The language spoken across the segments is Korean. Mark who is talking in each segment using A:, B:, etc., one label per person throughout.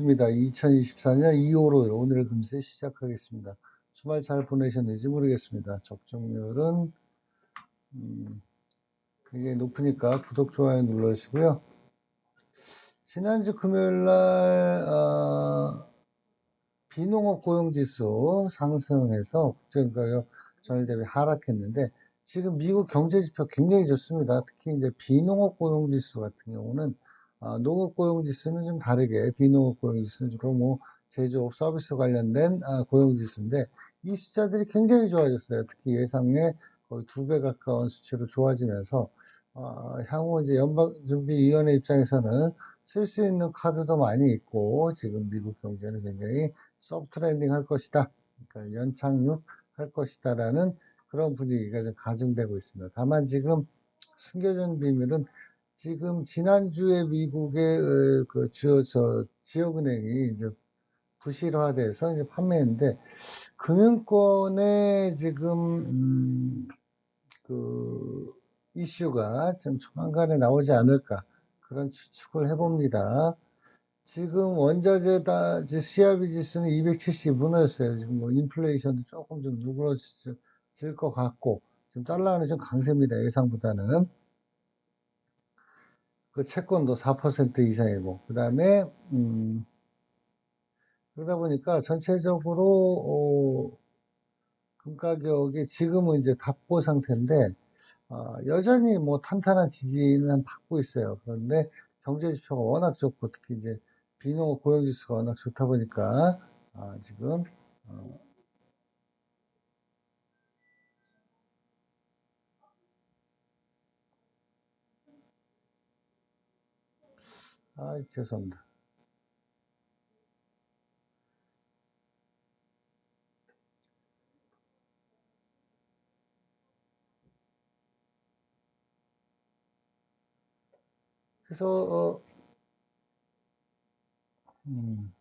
A: 입니다. 2024년 2월호일 오늘 금세 시작하겠습니다. 주말 잘 보내셨는지 모르겠습니다. 적중률은 음, 굉장히 높으니까 구독, 좋아요 눌러주시고요. 지난주 금요일날 어, 비농업 고용지수 상승해서 국제가격 전일 대비 하락했는데 지금 미국 경제지표 굉장히 좋습니다. 특히 이제 비농업 고용지수 같은 경우는 아, 농업 고용지수는 좀 다르게 비농업 고용지수는 주로 뭐 제조업 서비스 관련된 아, 고용지수인데 이 숫자들이 굉장히 좋아졌어요. 특히 예상의 거의 두 배 가까운 수치로 좋아지면서 아, 향후 이제 연방준비위원회 입장에서는 쓸 수 있는 카드도 많이 있고 지금 미국 경제는 굉장히 소프트 랜딩 할 것이다. 그러니까 연착륙 할 것이다라는 그런 분위기가 좀 가중되고 있습니다. 다만 지금 숨겨진 비밀은 지금 지난주에 미국의 어, 그 주요 저 지역은행이 이제 부실화돼서 이제 판매했는데 금융권에 지금 음, 그 이슈가 좀 조만간에 나오지 않을까 그런 추측을 해봅니다. 지금 원자재 다 CRB 지수는 270 무너졌어요. 지금 뭐 인플레이션도 조금 좀 누그러질 것 같고 지금 달러는 좀 강세입니다. 예상보다는. 그 채권도 4% 이상이고 그 다음에 음, 그러다 보니까 전체적으로 어, 금 가격이 지금은 이제 답보 상태인데 어, 여전히 뭐 탄탄한 지지는 받고 있어요. 그런데 경제 지표가 워낙 좋고 특히 이제 비농업 고용 지수가 워낙 좋다 보니까 아, 지금 어, 아, 죄송합니다. 그래서 어, 음,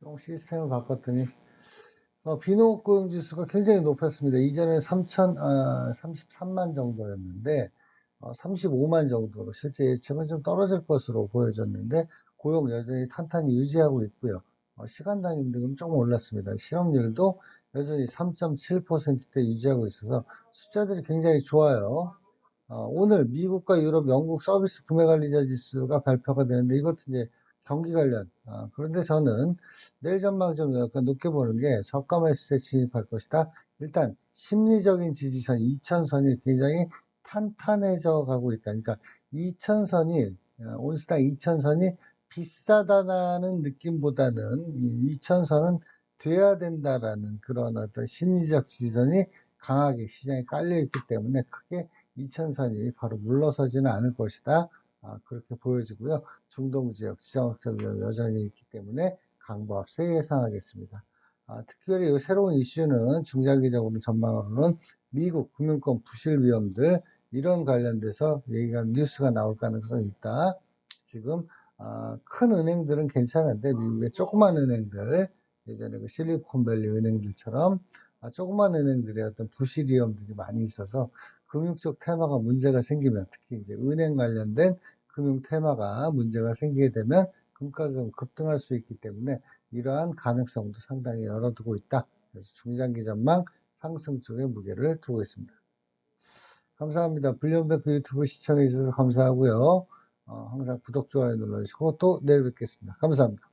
A: 좀 시스템을 바꿨더니 어, 비농업고용 지수가 굉장히 높았습니다. 이전에 3천, 아, 33만 정도였는데, 어, 35만 정도로 실제 예측은 좀 떨어질 것으로 보여졌는데, 고용 여전히 탄탄히 유지하고 있고요. 어, 시간당 임금은 조금 올랐습니다. 실업률도 여전히 3.7%대 유지하고 있어서 숫자들이 굉장히 좋아요. 어, 오늘 미국과 유럽, 영국 서비스 구매관리자 지수가 발표가 되는데 이것도 이제 경기 관련. 아, 그런데 저는 내일 전망 좀 약간 높게 보는 게 저가 매수세 진입할 것이다. 일단 심리적인 지지선 2천선이 굉장히 탄탄해져 가고 있다. 그러니까 2천선이 아, 온스당 2천선이 비싸다라는 느낌보다는 2천선은 돼야 된다라는 그런 어떤 심리적 지지선이 강하게 시장에 깔려 있기 때문에 크게 2천선이 바로 물러서지는 않을 것이다. 아, 그렇게 보여지고요. 중동 지역 지정학적 여전히 있기 때문에 강보합 세 예상하겠습니다. 아, 특별히 새로운 이슈는 중장기적으로 전망으로는 미국 금융권 부실 위험들 이런 관련돼서 얘기가 뉴스가 나올 가능성이 있다. 지금 아, 큰 은행들은 괜찮은데 미국의 조그만 은행들 예전에 그 실리콘밸리 은행들처럼 아, 조그만 은행들의 어떤 부실 위험들이 많이 있어서 금융 쪽 테마가 문제가 생기면 특히 이제 은행 관련된 금융 테마가 문제가 생기게 되면 금가격은 급등할 수 있기 때문에 이러한 가능성도 상당히 열어두고 있다. 그래서 중장기 전망 상승 쪽에 무게를 두고 있습니다. 감사합니다. 블리엄베크 유튜브 시청해 주셔서 감사하고요. 어, 항상 구독, 좋아요 눌러주시고 또 내일 뵙겠습니다. 감사합니다.